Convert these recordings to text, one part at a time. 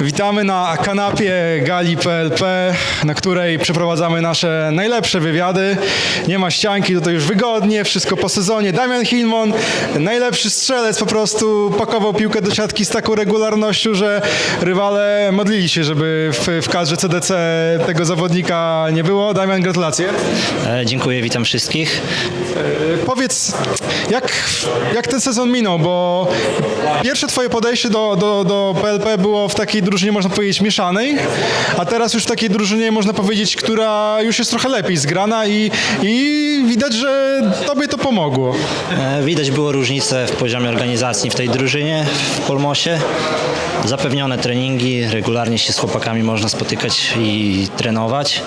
Witamy na kanapie gali PLP, na której przeprowadzamy nasze najlepsze wywiady. Nie ma ścianki, tutaj już wygodnie, wszystko po sezonie. Damian Hilmon, najlepszy strzelec, po prostu pakował piłkę do siatki z taką regularnością, że rywale modlili się, żeby w, w kadrze CDC tego zawodnika nie było. Damian, gratulacje. E, Dziękuję, witam wszystkich. Powiedz, jak, jak ten sezon minął, bo pierwsze twoje podejście do, do, do PLP było w takiej drużynie, można powiedzieć, mieszanej, a teraz już w takiej drużynie, można powiedzieć, która już jest trochę lepiej zgrana i, i widać, że tobie to pomogło. E, Widać było różnicę w poziomie organizacji w tej drużynie w Polmosie. Zapewnione treningi, regularnie się z chłopakami można spotykać i trenować.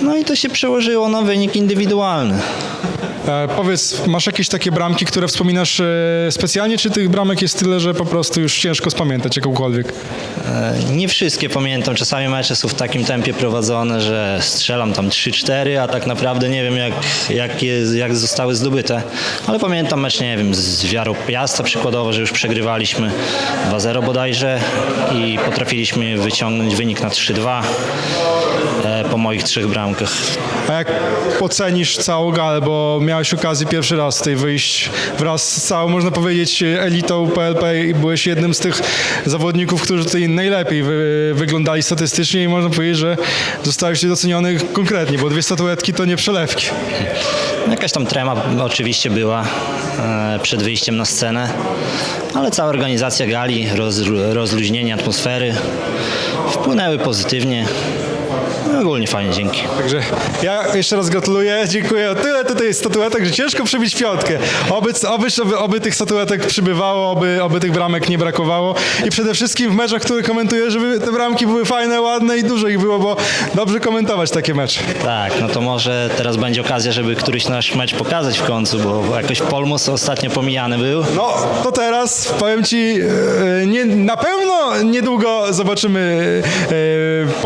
No i to się przełożyło na wynik indywidualny. E, powiedz, masz jakieś takie bramki, które wspominasz e, specjalnie, czy tych bramek jest tyle, że po prostu już ciężko spamiętać jakąkolwiek? E, Nie wszystkie pamiętam, czasami mecze są w takim tempie prowadzone, że strzelam tam 3-4, a tak naprawdę nie wiem jak, jak, je, jak zostały zdobyte. Ale pamiętam mecz, nie wiem, z Wiarą Piasta przykładowo, że już przegrywaliśmy 2-0 bodajże i potrafiliśmy wyciągnąć wynik na 3-2 e, po moich trzech bramkach. A jak ocenisz całą galę, bo miałeś okazję pierwszy raz tutaj wyjść wraz z całą, można powiedzieć, elitą PLP i byłeś jednym z tych zawodników, którzy tutaj najlepiej wy, wyglądali statystycznie i można powiedzieć, że zostałeś doceniony konkretnie, bo dwie statuetki to nie przelewki. Jakaś tam trema oczywiście była e, przed wyjściem na scenę, ale cała organizacja gali, roz, rozluźnienie atmosfery wpłynęły pozytywnie. Ogólnie fajnie, dzięki. Także ja jeszcze raz gratuluję, dziękuję. Tyle tutaj statuetek, że ciężko przebić piątkę. Oby, oby, oby, oby tych statuetek przybywało, oby, oby tych bramek nie brakowało. I przede wszystkim w meczach, które komentuję, żeby te bramki były fajne, ładne i dużo ich było, bo dobrze komentować takie mecze. Tak, no to może teraz będzie okazja, żeby któryś nasz mecz pokazać w końcu, bo jakoś Polmos ostatnio pomijany był. No, to teraz powiem Ci, e, nie, na pewno niedługo zobaczymy e,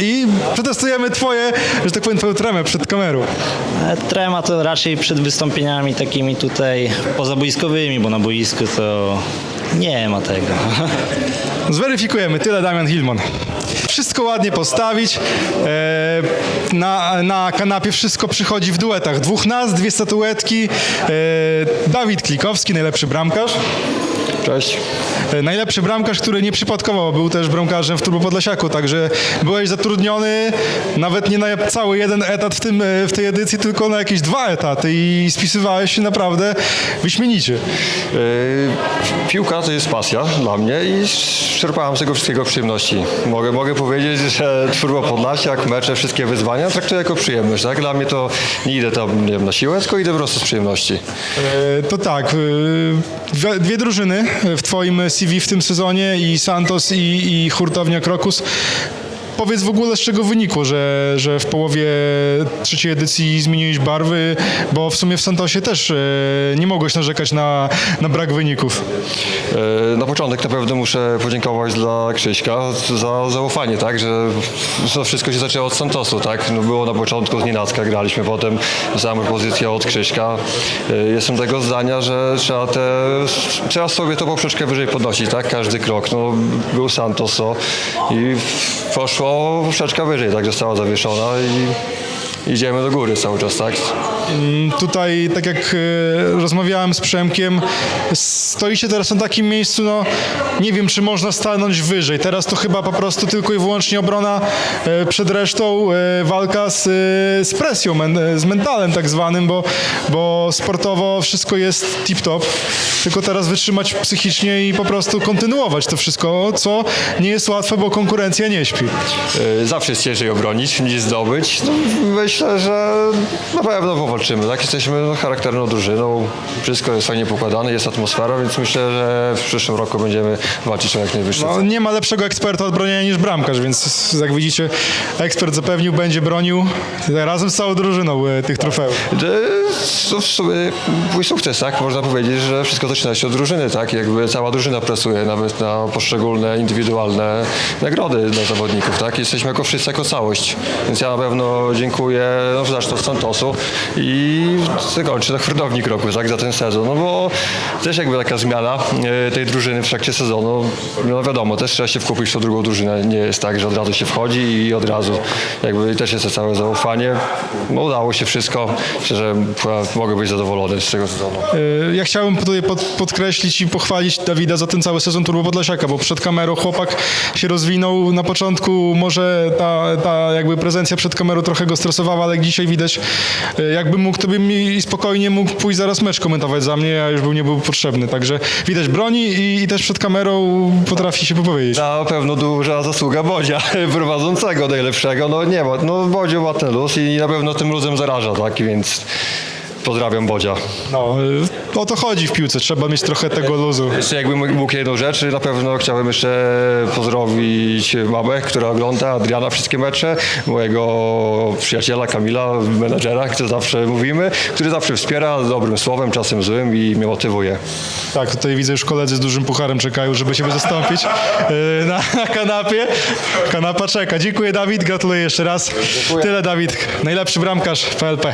I przetestujemy Twoje, że tak powiem, Twoją tremę przed kamerą. E, Trema to raczej przed wystąpieniami takimi tutaj pozaboiskowymi, bo na boisku to nie ma tego. Zweryfikujemy, tyle Damian Hilmon. Wszystko ładnie postawić. E, na, na kanapie wszystko przychodzi w duetach. Dwóch nas, dwie statuetki. E, Dawid Klikowski, najlepszy bramkarz. Cześć. E, Najlepszy bramkarz, który nieprzypadkowo był też bramkarzem w Turbo Podlasiaku, także byłeś zatrudniony nawet nie na cały jeden etat w, tym, e, w tej edycji, tylko na jakieś dwa etaty i spisywałeś się naprawdę wyśmienicie. Yy, piłka to jest pasja dla mnie i czerpałem z tego wszystkiego przyjemności. Mogę, mogę powiedzieć, że Turbo Podlasiak, mecze, wszystkie wyzwania traktuję jako przyjemność. Tak? Dla mnie to nie idę tam nie wiem, na siłę, tylko idę po prostu z przyjemności. E, To tak, e, dwie drużyny w Twoim CV w tym sezonie i Santos i, i Hurtownia Krokus. Powiedz w ogóle z czego wynikło, że, że w połowie trzeciej edycji zmieniłeś barwy, bo w sumie w Santosie też e, nie mogłeś narzekać na, na brak wyników. Yy, Na początek na pewno muszę podziękować dla Krzyśka za zaufanie, tak, że to wszystko się zaczęło od Santosu, tak, no było na początku z Nienacka, graliśmy potem samą pozycję od Krzyśka. Yy, Jestem tego zdania, że trzeba te, trzeba sobie to poprzeczkę wyżej podnosić, tak, każdy krok, no był Santos, o, i poszło poprzeczka wyżej, tak, została zawieszona i idziemy do góry cały czas, tak. Mm, Tutaj, tak jak e, rozmawiałem z Przemkiem, stoicie teraz na takim miejscu, no nie wiem, czy można stanąć wyżej. Teraz to chyba po prostu tylko i wyłącznie obrona e, przed resztą, e, walka z, z presją, z mentalem tak zwanym, bo, bo sportowo wszystko jest tip-top, tylko teraz wytrzymać psychicznie i po prostu kontynuować to wszystko, co nie jest łatwe, bo konkurencja nie śpi. Zawsze jest ciężej obronić niż zdobyć. No, myślę, że na pewno powalczymy. Tak? Jesteśmy no, charakterną drużyną. Wszystko jest fajnie pokładane, jest atmosfera, więc myślę, że w przyszłym roku będziemy walczyć o jak najwyższe No, nie ma lepszego eksperta od bronienia niż bramkarz, więc jak widzicie, ekspert zapewnił, będzie bronił razem z całą drużyną e, tych trofeów. Y, To w sumie mój sukces, tak? Można powiedzieć, że wszystko zaczyna się od drużyny, tak? Jakby cała drużyna pracuje nawet na poszczególne indywidualne nagrody dla zawodników, tak? Jesteśmy jako wszyscy jako całość. Więc ja na pewno dziękuję no zacznę od Santosu i zakończę na hurtownik roku, tak, za ten sezon, no bo też jakby taka zmiana e, tej drużyny w trakcie sezonu, no wiadomo, też trzeba się wkupić w tą drugą drużynę, nie jest tak, że od razu się wchodzi i od razu jakby też jest to całe zaufanie, no udało się wszystko, że mogę być zadowolony z tego sezonu. Y, Ja chciałbym tutaj pod, podkreślić i pochwalić Dawida za ten cały sezon Turbo Podlasiaka, bo przed kamerą chłopak się rozwinął. Na początku. Może ta, ta jakby prezencja przed kamerą trochę go stresowała, ale dzisiaj widać, y, jakby mógł, to by mi spokojnie mógł pójść zaraz mecz komentować za mnie, a już był nie był potrzebny. Także widać broni i, i też przed kamerą potrafi się wypowiedzieć. Na pewno duża zasługa Bodzia, prowadzącego najlepszego. No nie ma, no Bodzio ma ten luz i na pewno tym luzem zaraża, tak, więc pozdrawiam Bodzia. No, y, o to chodzi w piłce, trzeba mieć trochę tego luzu. Jeszcze jakbym mógł jedną rzecz, na pewno chciałbym jeszcze pozdrowić mamę, która ogląda, Adriana wszystkie mecze, mojego przyjaciela Kamila, menadżera, który zawsze mówimy, który zawsze wspiera dobrym słowem, czasem złym i mnie motywuje. Tak, tutaj widzę już koledzy z dużym pucharem czekają, żeby się zastąpić yy, na, na kanapie. Kanapa czeka. Dziękuję Dawid, gratuluję jeszcze raz. Tyle Dawid, najlepszy bramkarz PLP.